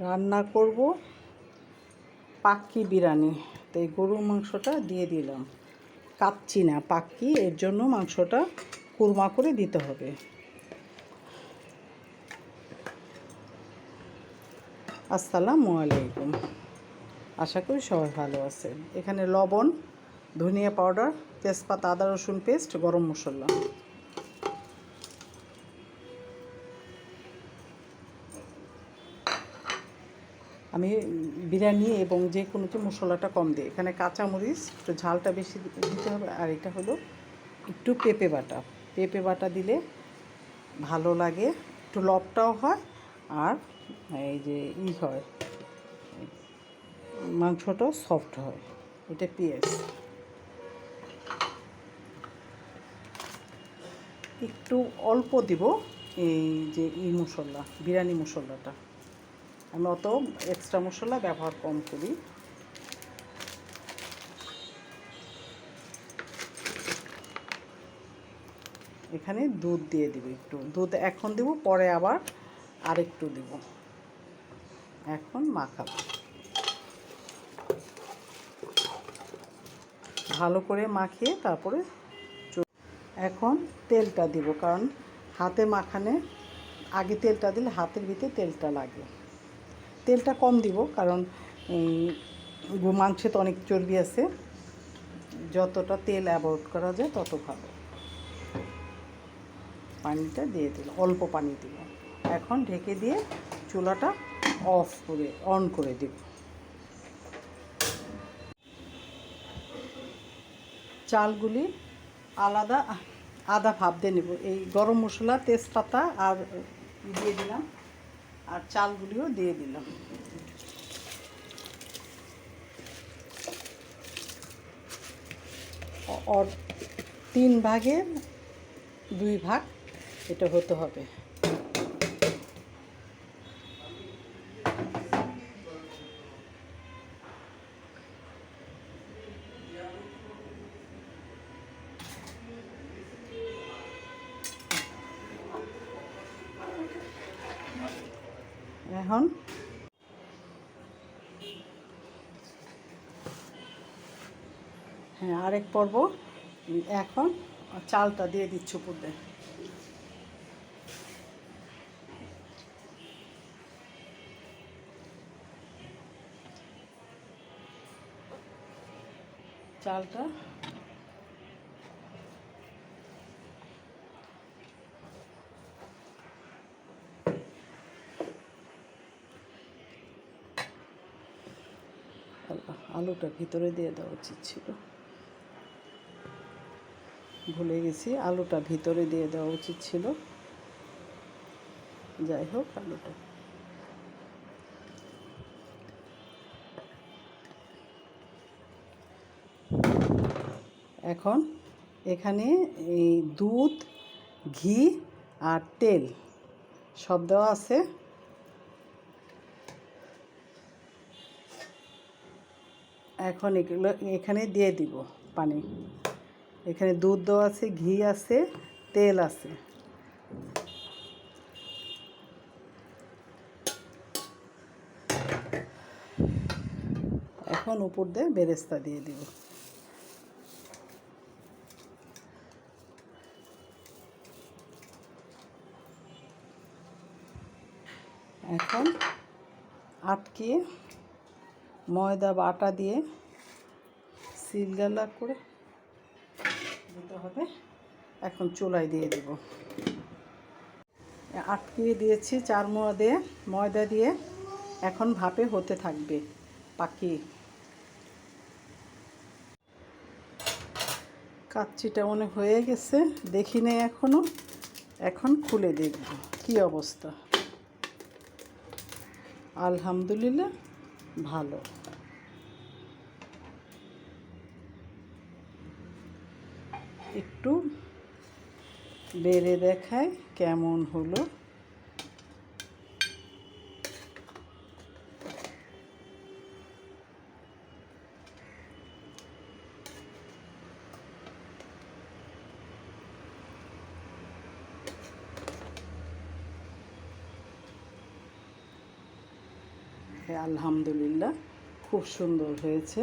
রান্না করব পাক্কি বিরিয়ানি। তো এই গরুর মাংসটা দিয়ে দিলাম। কাচ্চি না, পাক্কি, এর জন্য মাংসটা কুরমা করে দিতে হবে। আসসালামু আলাইকুম। আশা করি সবাই ভালো আছেন। এখানে লবণ, ধনিয়া পাউডার, তেজপাতা, আদা রসুন পেস্ট, গরম মশলা। আমি বিরিয়ানি এবং যে কোনোতে মশলাটা কম দিই। এখানে কাঁচামরিচ, একটু ঝালটা বেশি দিতে হবে, আর এটা হলো একটু পেঁপে বাটা। পেঁপে বাটা দিলে ভালো লাগে, একটু লবটাও হয়, আর এই যে ই হয় মাংসটাও সফট হয়। এটা পেঁয়াজ। একটু অল্প দিব এই যে ই মশলা, বিরিয়ানি মশলাটা। আমি অত এক্সট্রা মশলা ব্যবহার কম করি। এখানে দুধ দিয়ে দিব একটু। দুধ এখন দেব, পরে আবার আরেকটু দেব। এখন মাখাবো। ভালো করে মাখিয়ে তারপরে এখন তেলটা দিব, কারণ হাতে মাখানে আগে তেলটা দিলে হাতের ভিতরে তেলটা লাগে। তেলটা কম দিব, কারণ মাংসে তো অনেক চর্বি আছে। যতটা তেল অ্যাভয়েড করা যায়, তত ভালো। পানিটা দিয়ে দিল অল্প পানি দিব এখন ঢেকে দিয়ে চুলাটা অফ করে অন করে দিব। চালগুলি আলাদা আদা ভাব দিয়ে নেব। এই গরম মশলা, তেজপাতা আর দিয়ে দিলাম। আর চালগুলিও দিয়ে দিলাম। তিন ভাগের দুই ভাগ এটা হতে হবে। এখন। হ্যাঁ আরেক পর্ব। এখন চালটা দিয়ে দিচ্ছ উপর চালটা আলুটা ভিতরে দিয়ে দেওয়া উচিত ছিল। ভুলে গেছি, আলুটা ভিতরে দিয়ে দেওয়া উচিত ছিল। যাই হোক, আলুটা। এখন এখানে এই দুধ, ঘি আর তেল সব দেওয়া আছে। এখন এগুলো এখানে দিয়ে দিব পানি। এখানে দুধ দেওয়া আছে, ঘি আছে, তেল আছে। এখন উপর দিয়ে বেরেস্তা দিয়ে দিব। এখন আটকিয়ে ময়দা বা আটা দিয়ে সিলগালা করে দিতে হবে। এখন চুলায় দিয়ে দিব। আটকিয়ে দিয়েছি চার মোয়া দিয়ে ময়দা দিয়ে। এখন ভাপে হতে থাকবে পাখি। কাচ্চিটা মনে হয়ে গেছে, দেখি নেই এখনও। এখন খুলে দেখব কি অবস্থা। আলহামদুলিল্লাহ, ভালো। একটু বেড়ে দেখায় কেমন হলো। আলহামদুলিল্লাহ খুব সুন্দর হয়েছে।